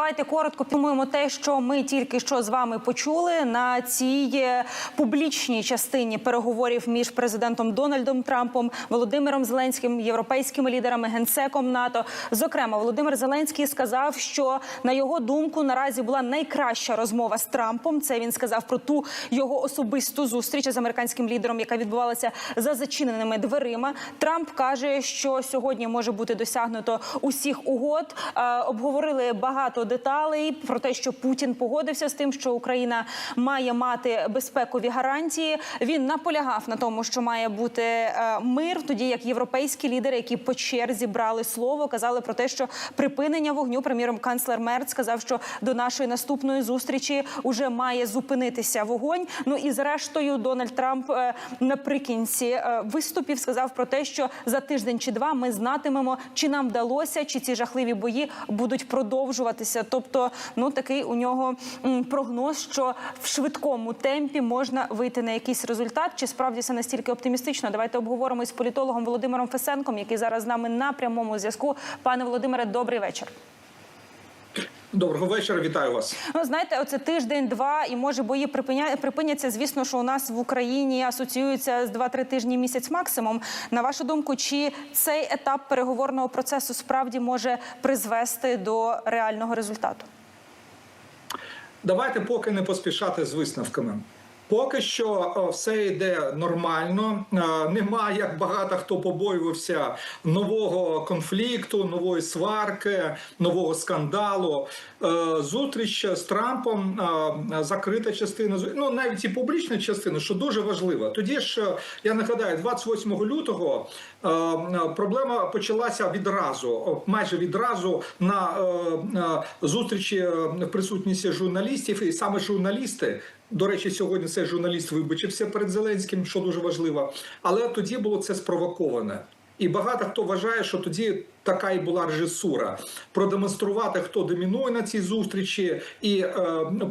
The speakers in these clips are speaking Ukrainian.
давайте коротко підсумуємо те, що ми тільки що з вами почули на цій е, публічній частині переговорів між президентом Дональдом Трампом, Володимиром Зеленським, європейськими лідерами, генсеком НАТО. Зокрема, Володимир Зеленський сказав, що на його думку наразі була найкраща розмова з Трампом. Це він сказав про ту його особисту зустріч з американським лідером, яка відбувалася за зачиненими дверима. Трамп каже, що сьогодні може бути досягнуто усіх угод. Е, Обговорили багато деталей про те, що Путін погодився з тим, що Україна має мати безпекові гарантії. Він наполягав на тому, що має бути е, мир, тоді як європейські лідери, які по черзі брали слово, казали про те, що припинення вогню. Приміром, канцлер Мерц сказав, що до нашої наступної зустрічі вже має зупинитися вогонь. Ну і зрештою, Дональд Трамп е, наприкінці е, виступів сказав про те, що за тиждень чи два ми знатимемо, чи нам вдалося, чи ці жахливі бої будуть продовжуватися. Тобто, ну такий у нього прогноз, що в швидкому темпі можна вийти на якийсь результат. Чи справді це настільки оптимістично? Давайте обговоримо із політологом Володимиром Фесенком, який зараз з нами на прямому зв'язку. Пане Володимире, добрий вечір. Доброго вечора, вітаю вас. Ну, знаєте, оце тиждень-два, і може бої припиня... припиняться. Звісно, що у нас в Україні асоціюються з 2-3 тижні місяць максимум. На вашу думку, чи цей етап переговорного процесу справді може призвести до реального результату? Давайте поки не поспішати з висновками. Поки що все йде нормально. Е, Немає, як багато хто побоювався нового конфлікту, нової сварки, нового скандалу. Е, Зустріч з Трампом е, закрита частина ну навіть і публічна частина, що дуже важливо. Тоді ж е, я нагадаю, 28 лютого е, е, проблема почалася відразу, майже відразу на е, е, зустрічі е, в присутності журналістів, і саме журналісти. До речі, сьогодні цей журналіст вибачився перед Зеленським, що дуже важливо. Але тоді було це спровоковане. І багато хто вважає, що тоді така і була режисура продемонструвати, хто домінує на цій зустрічі, і е,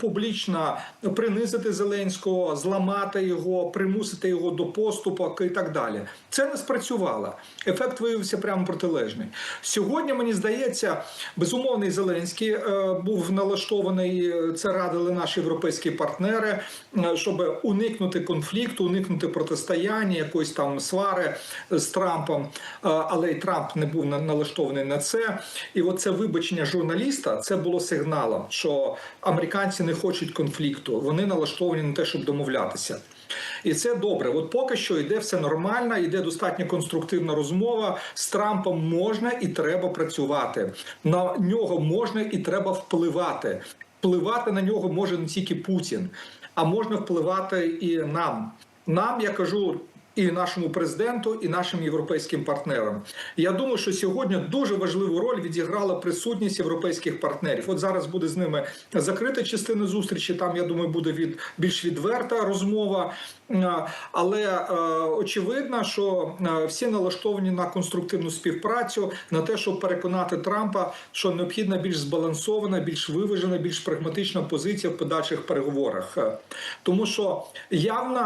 публічно принизити Зеленського, зламати його, примусити його до поступок і так далі. Це не спрацювало. Ефект виявився прямо протилежний. Сьогодні мені здається, безумовний Зеленський е, був налаштований. е, Це радили наші європейські партнери, щоб уникнути конфлікту, уникнути протистояння, якоїсь там свари з Трампом. Але і Трамп не був на- налаштований на це. І оце вибачення журналіста це було сигналом, що американці не хочуть конфлікту. Вони налаштовані на те, щоб домовлятися. І це добре. От поки що йде все нормально, йде достатньо конструктивна розмова. З Трампом можна і треба працювати. На нього можна і треба впливати. Впливати на нього може не тільки Путін, а можна впливати і нам. Нам я кажу. І нашому президенту, і нашим європейським партнерам. Я думаю, що сьогодні дуже важливу роль відіграла присутність європейських партнерів. От зараз буде з ними закрита частина зустрічі. Там я думаю, буде від більш відверта розмова. Е, Але е, очевидно, що е, всі налаштовані на конструктивну співпрацю, на те, щоб переконати Трампа, що необхідна більш збалансована, більш виважена, більш прагматична позиція в подальших переговорах. Е, Тому що явно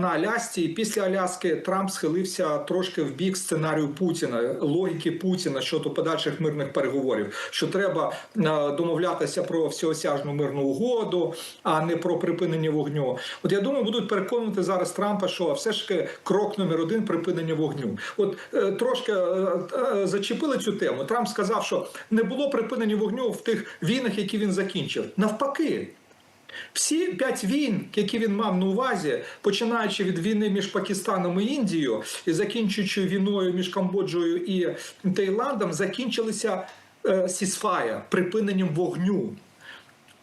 на Алясці і після Аляски Трамп схилився трошки в бік сценарію Путіна, логіки Путіна щодо подальших мирних переговорів, що треба е, домовлятися про всеосяжну мирну угоду, а не про припинення вогню. От я думаю, будуть переконувати зараз Трампа, що все ж таки крок номер один припинення вогню. От е, трошки е, зачепили цю тему. Трамп сказав, що не було припинення вогню в тих війнах, які він закінчив. Навпаки. Всі п'ять війн, які він мав на увазі, починаючи від війни між Пакистаном і Індією і закінчуючи війною між Камбоджою і Таїландом, закінчилися е, сісфая припиненням вогню.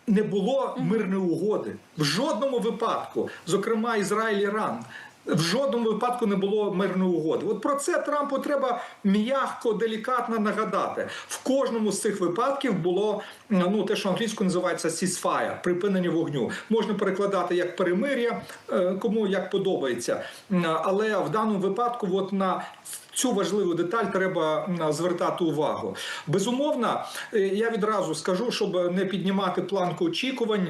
Не було мирної угоди в жодному випадку, зокрема Ізраїль Іран. В жодному випадку не було мирної угоди. От про це Трампу треба м'яко, делікатно нагадати. В кожному з цих випадків було ну те, що англійською називається ceasefire, припинення вогню. Можна перекладати як перемир'я, е, кому як подобається. Але в даному випадку, от на цю важливу деталь треба звертати увагу. Безумовно, е, я відразу скажу, щоб не піднімати планку очікувань,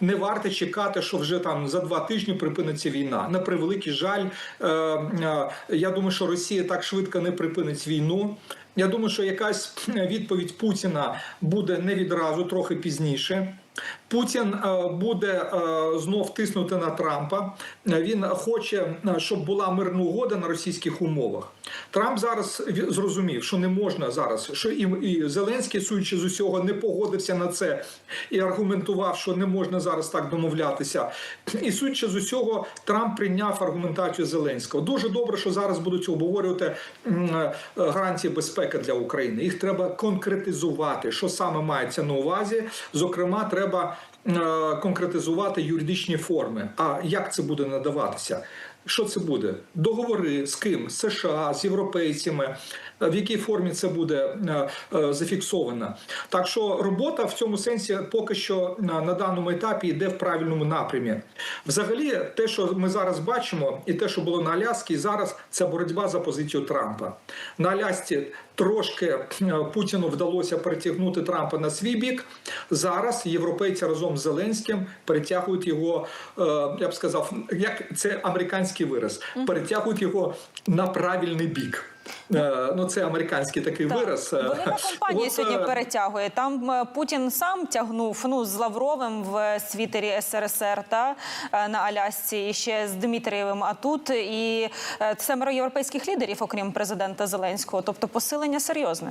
не варто чекати, що вже там за два тижні припиниться війна. На превеликий жаль, е, е, я думаю, що Росія так швидко не припинить війну. Я думаю, що якась відповідь Путіна буде не відразу, трохи пізніше. Путін е, буде е, знов тиснути на Трампа. Е, Він хоче, щоб була мирна угода на російських умовах. Трамп зараз зрозумів, що не можна зараз, що і, Зеленський, судячи з усього, не погодився на це і аргументував, що не можна зараз так домовлятися. І судячи з усього, Трамп прийняв аргументацію Зеленського. Дуже добре, що зараз будуть обговорювати гарантії безпеки для України. Їх треба конкретизувати, що саме мається на увазі. Зокрема, треба е, конкретизувати юридичні форми. А як це буде надаватися? Що це буде? Договори з ким? З США, з європейцями. Е, В якій формі це буде е, е, зафіксовано? Так що робота в цьому сенсі поки що на, даному етапі йде в правильному напрямі. Взагалі, те, що ми зараз бачимо, і те, що було на Аляскі, зараз це боротьба за позицію Трампа. На Алясці трошки Путіну вдалося перетягнути Трампа на свій бік. Зараз європейці разом з Зеленським перетягують його, я б сказав, як це американський вираз, перетягують його на правильний бік. Е, Ну, це американський такий Так. вираз. Велика компанія От, сьогодні е, перетягує. Там е, Путін сам тягнув ну з Лавровим в світері СРСР та на Алясці, і ще з Дмитрієвим. А тут і е, семеро європейських лідерів, окрім президента Зеленського. Тобто посилення серйозне.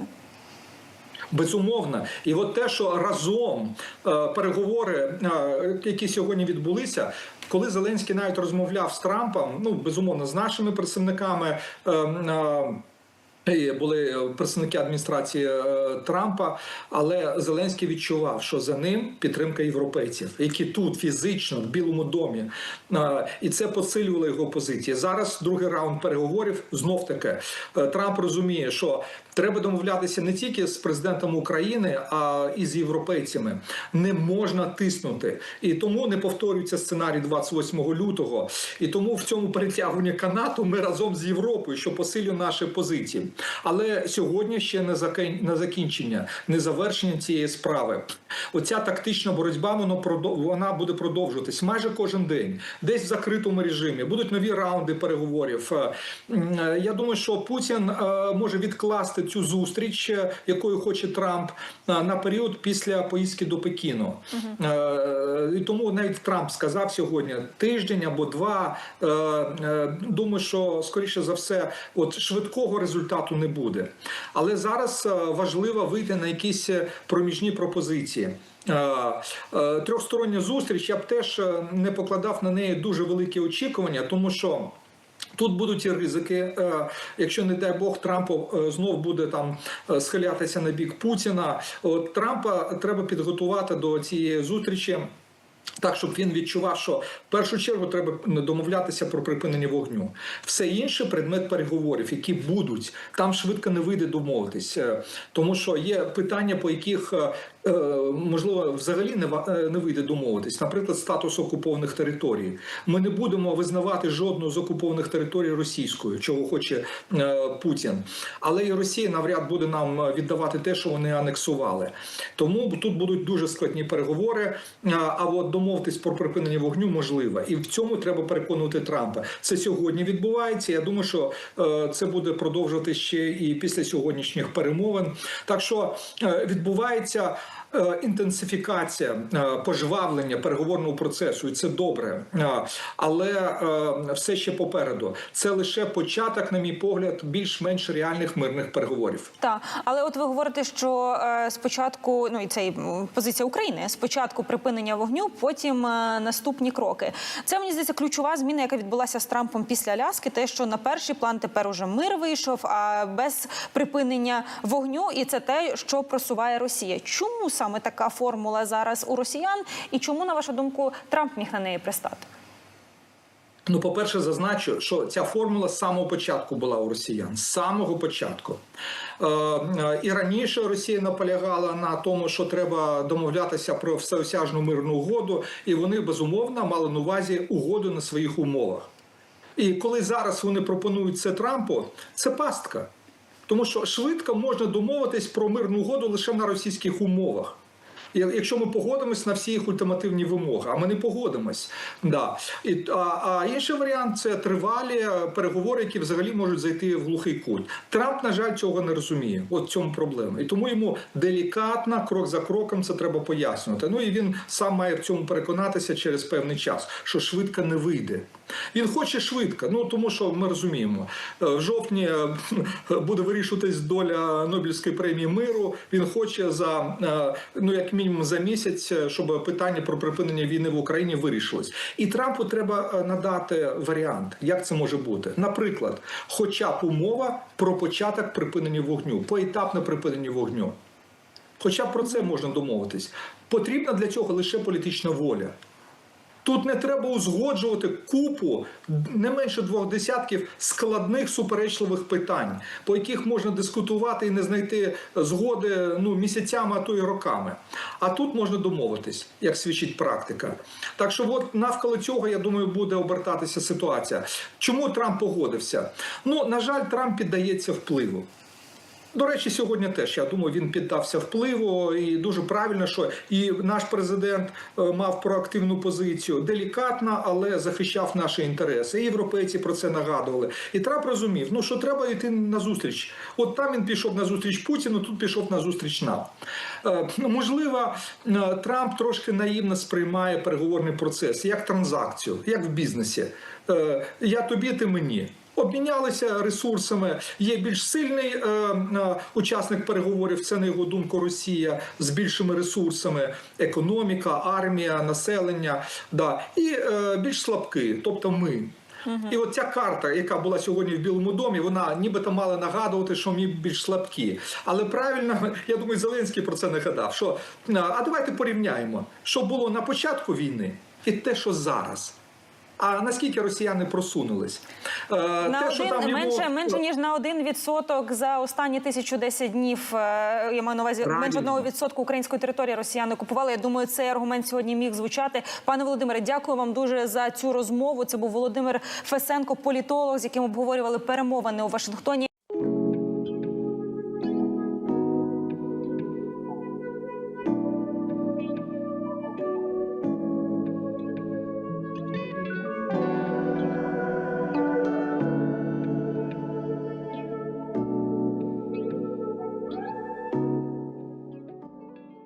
Безумовно, і от те, що разом е, переговори, е, які сьогодні відбулися, коли Зеленський навіть розмовляв з Трампом, ну безумовно, з нашими представниками. е, е, і Були представники адміністрації е, Трампа, але Зеленський відчував, що за ним підтримка європейців, які тут фізично в Білому домі, Е, і це посилювало його позиції. Зараз другий раунд переговорів знов таки е, Трамп розуміє, що треба домовлятися не тільки з президентом України, а і з європейцями. Не можна тиснути, і тому не повторюється сценарій 28 лютого. І тому в цьому перетягуванні канату ми разом з Європою, що посилює наші позиції. Але сьогодні ще не закін- не закінчення, не завершення цієї справи. Оця тактична боротьба продов- вона буде продовжуватись майже кожен день, десь в закритому режимі. Будуть нові раунди переговорів. Е, е, Я думаю, що Путін е, може відкласти цю зустріч, якою хоче Трамп, на період після поїздки до Пекіну. Е, І тому навіть Трамп сказав сьогодні тиждень або два. Думаю, що скоріше за все, от швидкого результату не буде. Але зараз е, важливо вийти на якісь е, проміжні пропозиції. Е, Трьохстороння зустріч я б теж не покладав на неї дуже великі очікування, тому що. Тут будуть і ризики. Якщо не дай Бог Трампу знов буде там схилятися на бік Путіна. От Трампа треба підготувати до цієї зустрічі. Так, щоб він відчував, що в першу чергу треба домовлятися про припинення вогню. Все інше предмет переговорів, які будуть там швидко не вийде домовитись, Е, тому що є питання, по яких е, можливо взагалі не е, не вийде домовитись. Наприклад, статус окупованих територій. Ми не будемо визнавати жодну з окупованих територій російською, чого хоче е, Путін. Але і Росія навряд буде нам е, віддавати те, що вони анексували. Тому тут будуть дуже складні переговори. е, А от домовитись про припинення вогню можливо. І в цьому треба переконувати Трампа. Це сьогодні відбувається. Я думаю, що е, це буде продовжувати ще і після сьогоднішніх перемовин. Так що е, відбувається. Е, Інтенсифікація е, пожвавлення переговорного процесу, і це добре, Е, але все ще попереду. Це лише початок, на мій погляд, більш-менш реальних мирних переговорів. Так, але от ви говорите, що спочатку, ну і це позиція України, спочатку припинення вогню, потім наступні кроки. Це мені здається ключова зміна, яка відбулася з Трампом після Аляски, те, що на перший план тепер уже мир вийшов, а без припинення вогню, і це те, що просуває Росія. Чому саме така формула зараз у росіян, і чому, на вашу думку, Трамп міг на неї пристати? Ну, по-перше, зазначу, що ця формула з самого початку була у росіян. З самого початку. Е, е, і раніше Росія наполягала на тому, що треба домовлятися про всеосяжну мирну угоду, і вони безумовно мали на увазі угоду на своїх умовах. І коли зараз вони пропонують це Трампу, це пастка. Тому що швидко можна домовитись про мирну угоду лише на російських умовах. Якщо ми погодимось на всі їх ультимативні вимоги, а ми не погодимось. Да. І, а, а інший варіант це тривалі переговори, які взагалі можуть зайти в глухий кут. Трамп, на жаль, цього не розуміє. От цьому проблема. І тому йому делікатно, крок за кроком, це треба пояснювати. Ну і він сам має в цьому переконатися через певний час, що швидко не вийде. Він хоче швидко, ну тому що ми розуміємо, е, в жовтні е, буде вирішуватись доля Нобелівської премії миру. Він хоче за е, ну як мінімум за місяць, е, щоб питання про припинення війни в Україні вирішилось. І Трампу треба е, надати варіант, як це може бути. Наприклад, хоча б умова про початок припинення вогню, поетапне припинення вогню. Хоча б про це можна домовитись. Потрібна для цього лише політична воля. Тут не треба узгоджувати купу не менше двох десятків складних суперечливих питань, по яких можна дискутувати і не знайти згоди ну місяцями, а то й роками. А тут можна домовитись, як свідчить практика. Так що, от навколо цього, я думаю, буде обертатися ситуація. Чому Трамп погодився? Ну на жаль, Трамп піддається впливу. До речі, сьогодні теж я думаю, він піддався впливу, і дуже правильно, що і наш президент е, мав проактивну позицію, делікатна, але захищав наші інтереси. І європейці про це нагадували. І Трамп розумів, ну що треба йти на зустріч. От там він пішов на зустріч Путіну, тут пішов на зустріч нам. Е, Можливо, е, Трамп трошки наївно сприймає переговорний процес як транзакцію, як в бізнесі. Я тобі, ти мені. Обмінялися ресурсами. Є більш сильний е, е, учасник переговорів. Це на його думку Росія з більшими ресурсами: економіка, армія, населення. Да. І е, більш слабкий, тобто ми. І от ця карта, яка була сьогодні в Білому домі, вона нібито мала нагадувати, що ми більш слабкі. Але правильно, я думаю, Зеленський про це не гадав. Що е, а давайте порівняємо, що було на початку війни і те, що зараз. А наскільки росіяни просунулись? Е, На те, що один там менше, його- менше ніж на один відсоток за останні 1010 днів. е, Я маю на увазі Правильно. менше одного відсотку української території росіяни купували. Я думаю, цей аргумент сьогодні міг звучати. Пане Володимире, дякую вам дуже за цю розмову. Це був Володимир Фесенко, політолог, з яким обговорювали перемовини у Вашингтоні.